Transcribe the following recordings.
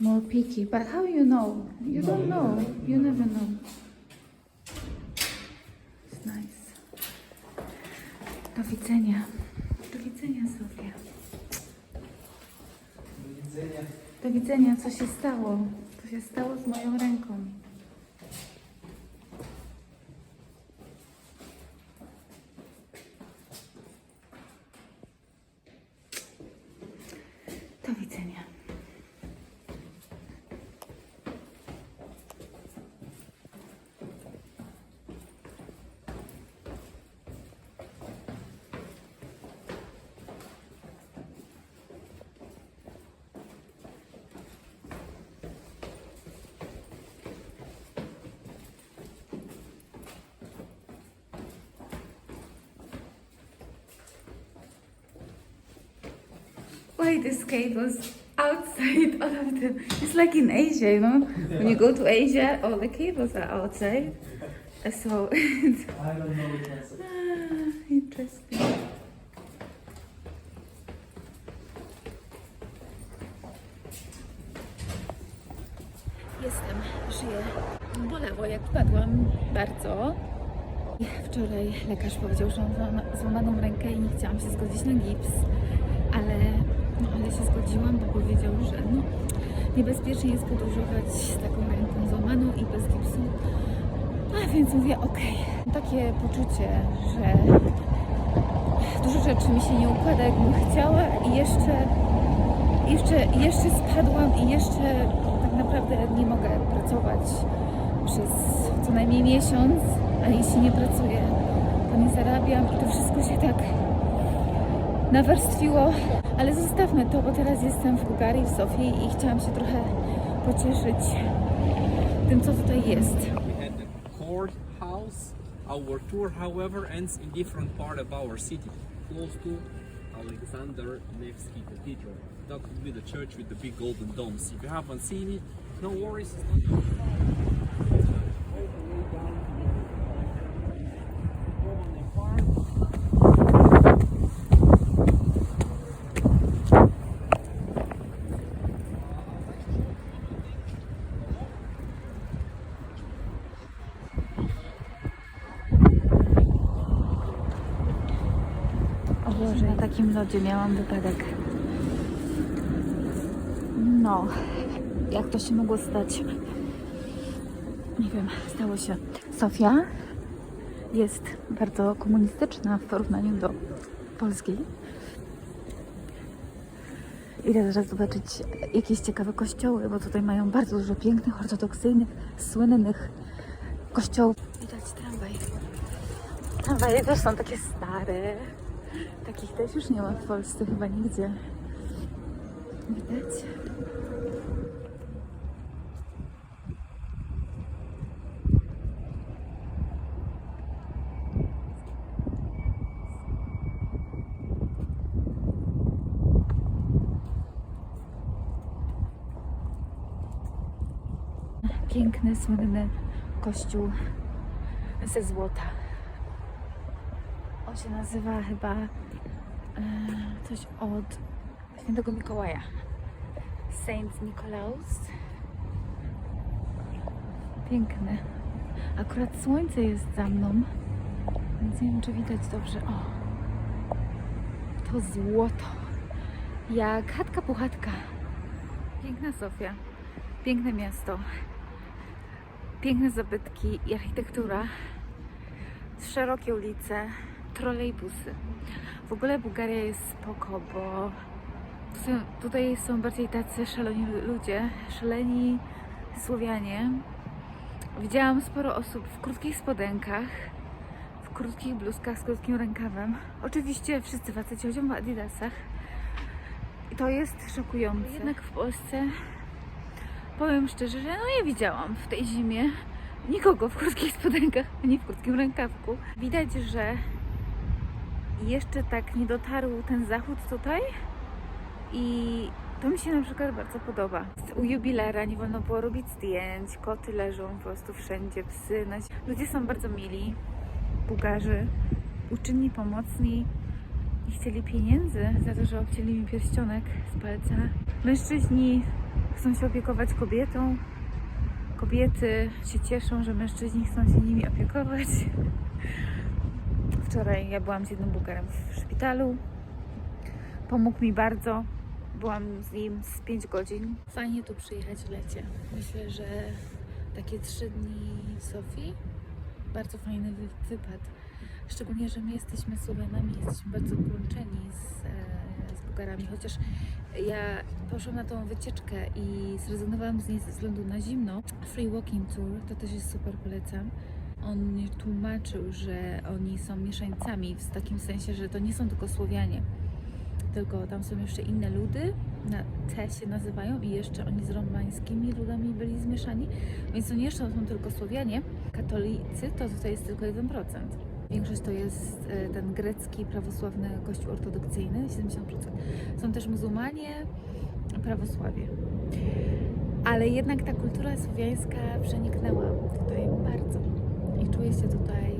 more picky. But how you know? You don't know. You never know. It's nice. Do widzenia. Do widzenia, Sofia. Widzenia. Do widzenia, co się stało? Co się stało z moją ręką? Do widzenia. Why this cables outside all of them? It's like in Asia, you know. When you go to Asia, all the cables are outside. So it's I don't know ah, interesting. Jestem, żyję. Boleło jak wpadłam bardzo. Wczoraj lekarz powiedział, że mam złama- złamaną rękę i nie chciałam się zgodzić na gips, ale, no, ale się zgodziłam, bo powiedział, że no, niebezpiecznie jest podróżować z taką ręką złamaną i bez gipsu. A więc mówię, okej. Takie poczucie, że dużo rzeczy mi się nie układa, jakbym chciała i jeszcze, jeszcze, jeszcze spadłam i jeszcze tak naprawdę nie mogę pracować przez co najmniej miesiąc, a jeśli nie pracuję, to nie zarabiam i to wszystko się tak nawarstwiło. Ale zostawmy to, bo teraz jestem w Bułgarii, w Sofii i chciałam się trochę pocieszyć tym, co tutaj jest. Our tour, however, ends in different part of our city, close to Alexander Nevsky Cathedral. That would be the church with the big golden domes. If you haven't seen it, no worries. It's not all the way down to Roman Empire. Boże, na takim lodzie miałam wypadek. No, jak to się mogło stać? Nie wiem, stało się. Sofia jest bardzo komunistyczna w porównaniu do Polski. Idę teraz zobaczyć jakieś ciekawe kościoły, bo tutaj mają bardzo dużo pięknych, ortodoksyjnych, słynnych kościołów. Widać tramwaj. Tramwaje też są takie stare. Takich też już nie ma w Polsce chyba nigdzie. Widać? Piękny, słynny kościół ze złota. On się nazywa chyba e, coś od świętego Mikołaja. Saint Nicolaus. Piękny. Akurat słońce jest za mną, więc nie wiem, czy widać dobrze. O, to złoto. Jak chatka puchatka. Piękna Sofia. Piękne miasto. Piękne zabytki i architektura szerokie ulice, trolejbusy. W ogóle Bułgaria jest spoko, bo tutaj są bardziej tacy szaleni lu- ludzie, szaleni Słowianie. Widziałam sporo osób w krótkich spodenkach, w krótkich bluzkach z krótkim rękawem. Oczywiście wszyscy faceci chodzą w adidasach. I to jest szokujące. Jednak w Polsce powiem szczerze, że no nie widziałam w tej zimie nikogo w krótkich spodenkach, ani w krótkim rękawku. Widać, że jeszcze tak nie dotarł ten zachód tutaj i to mi się na przykład bardzo podoba. U jubilera nie wolno było robić zdjęć, koty leżą po prostu wszędzie, psy. nasi- Ludzie są bardzo mili, Bułgarzy, uczynni, pomocni i chcieli pieniędzy za to, że obcięli mi pierścionek z palca. Mężczyźni chcą się opiekować kobietą. Kobiety się cieszą, że mężczyźni chcą się nimi opiekować. Wczoraj ja byłam z jednym Bułgarem w szpitalu. Pomógł mi bardzo. Byłam z nim z 5 godzin. Fajnie tu przyjechać w lecie. Myślę, że takie trzy dni w Sofii bardzo fajny wy- wypad. Szczególnie, że my jesteśmy Słowianami, jesteśmy bardzo połączeni z, e, z Bułgarami, chociaż ja poszłam na tą wycieczkę i zrezygnowałam z niej ze względu na zimno. Free Walking Tour to też jest super, polecam. On tłumaczył, że oni są mieszańcami, w takim sensie, że to nie są tylko Słowianie, tylko tam są jeszcze inne ludy, na te się nazywają i jeszcze oni z romańskimi ludami byli zmieszani, więc to nie są tylko Słowianie. Katolicy to tutaj jest tylko 1%. Większość to jest e, ten grecki, prawosławny kościół ortodoksyjny, 70%. Są też muzułmanie, prawosławie. Ale jednak ta kultura słowiańska przeniknęła tutaj bardzo I czuję się tutaj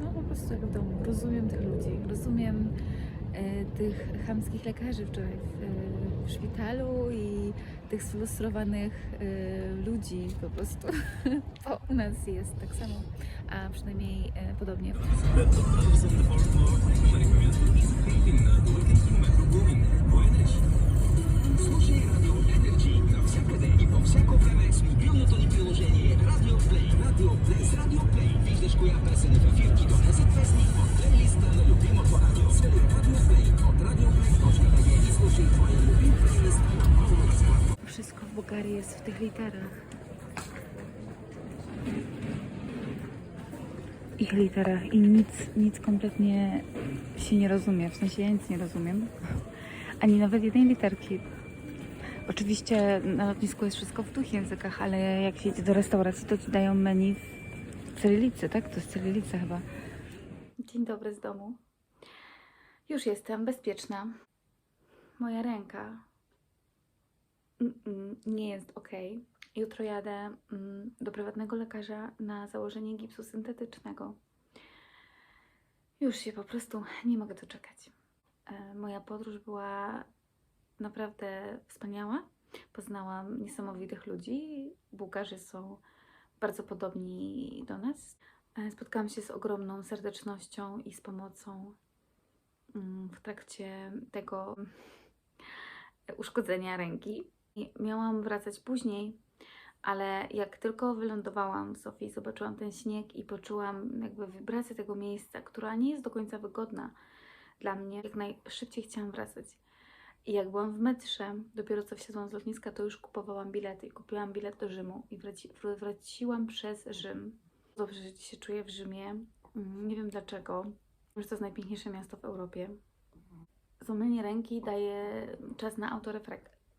no po prostu jak w domu. Rozumiem tych ludzi, rozumiem e, tych chamskich lekarzy wczoraj w, e, w szpitalu i tych sfrustrowanych e, ludzi po prostu. Bo u nas jest tak samo, a przynajmniej e, podobnie. Слушай Radio Energy на всякъде и по всяко време с мобилното ни приложение Radio Play. Radio Play с Radio jest w tych literach. Ich literach i nic, nic kompletnie się nie rozumie. W sensie ja nic nie rozumiem. Ani nawet jednej literki. Oczywiście na lotnisku jest wszystko w dwóch językach, ale jak się idzie do restauracji, to ci dają menu w cyrylicy, tak? To jest cyrylica chyba. Dzień dobry z domu. Już jestem bezpieczna. Moja ręka Nie jest ok. Jutro jadę mm, do prywatnego lekarza na założenie gipsu syntetycznego. Już się po prostu nie mogę doczekać. E, Moja podróż była naprawdę wspaniała. Poznałam niesamowitych ludzi. Bułgarzy są bardzo podobni do nas. E, Spotkałam się z ogromną serdecznością i z pomocą mm, w trakcie tego uszkodzenia ręki. Miałam wracać później, ale jak tylko wylądowałam w Sofii, zobaczyłam ten śnieg i poczułam jakby wibrację tego miejsca, która nie jest do końca wygodna dla mnie. Jak najszybciej chciałam wracać. I jak byłam w metrze, dopiero co wsiadłam z lotniska, to już kupowałam bilety i kupiłam bilet do Rzymu i wraci, wr- wróciłam przez Rzym. Dobrze się czuję w Rzymie. Mm, Nie wiem dlaczego. Wiem, że to jest najpiękniejsze miasto w Europie. Złamanie ręki daje czas na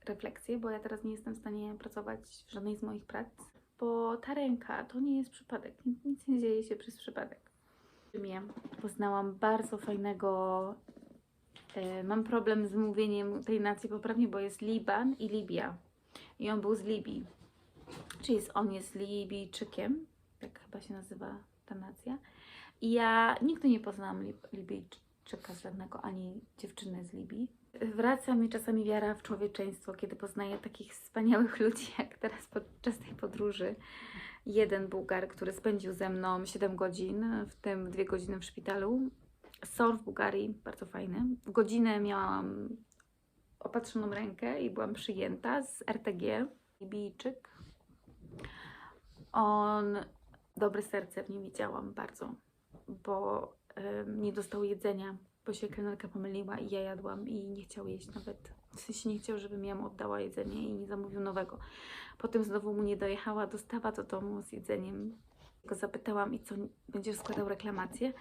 autorefleksję, bo ja teraz nie jestem w stanie pracować w żadnej z moich prac, bo ta ręka to nie jest przypadek. Nic- nie dzieje się przez przypadek. W Rzymie poznałam bardzo fajnego. E, mam problem z mówieniem tej nacji poprawnie, bo jest Liban i Libia. I on był z Libii. Czyli on jest Libijczykiem, tak chyba się nazywa ta nacja. I ja nigdy nie poznałam Lib- Libijczyka żadnego, ani dziewczyny z Libii. Wraca mi czasami wiara w człowieczeństwo, kiedy poznaję takich wspaniałych ludzi, jak teraz podczas tej podróży. Jeden Bułgar, który spędził ze mną 7 godzin, w tym 2 godziny w szpitalu. SOR w Bułgarii, bardzo fajny. W godzinę miałam opatrzoną rękę i byłam przyjęta z RTG. Libijczyk. On, dobre serce w nim widziałam bardzo, bo em, nie dostał jedzenia, bo się kelnerka pomyliła i ja jadłam i nie chciał jeść nawet. W sensie nie chciał, żebym ja mu oddała jedzenie i nie zamówił nowego. Potem znowu mu nie dojechała dostawa do domu z jedzeniem. Go zapytałam i co, będziesz składał reklamację?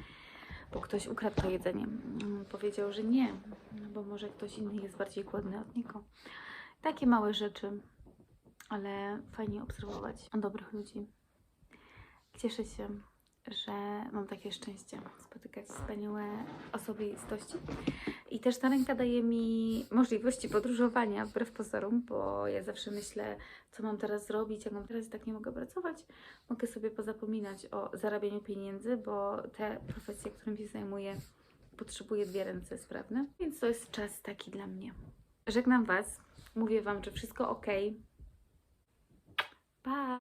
Bo ktoś ukradł to jedzenie. Mm, Powiedział, że nie, no bo może ktoś inny jest bardziej głodny od niego. Takie małe rzeczy, ale fajnie obserwować dobrych ludzi. Cieszę się, że mam takie szczęście spotykać wspaniałe osobistości. I też ta ręka daje mi możliwości podróżowania wbrew pozorom, bo ja zawsze myślę, co mam teraz zrobić, jak mam teraz i tak nie mogę pracować. Mogę sobie pozapominać o zarabianiu pieniędzy, bo te profesje, którym się zajmuję, potrzebuję dwie ręce sprawne, więc to jest czas taki dla mnie. Żegnam Was. Mówię Wam, że wszystko ok,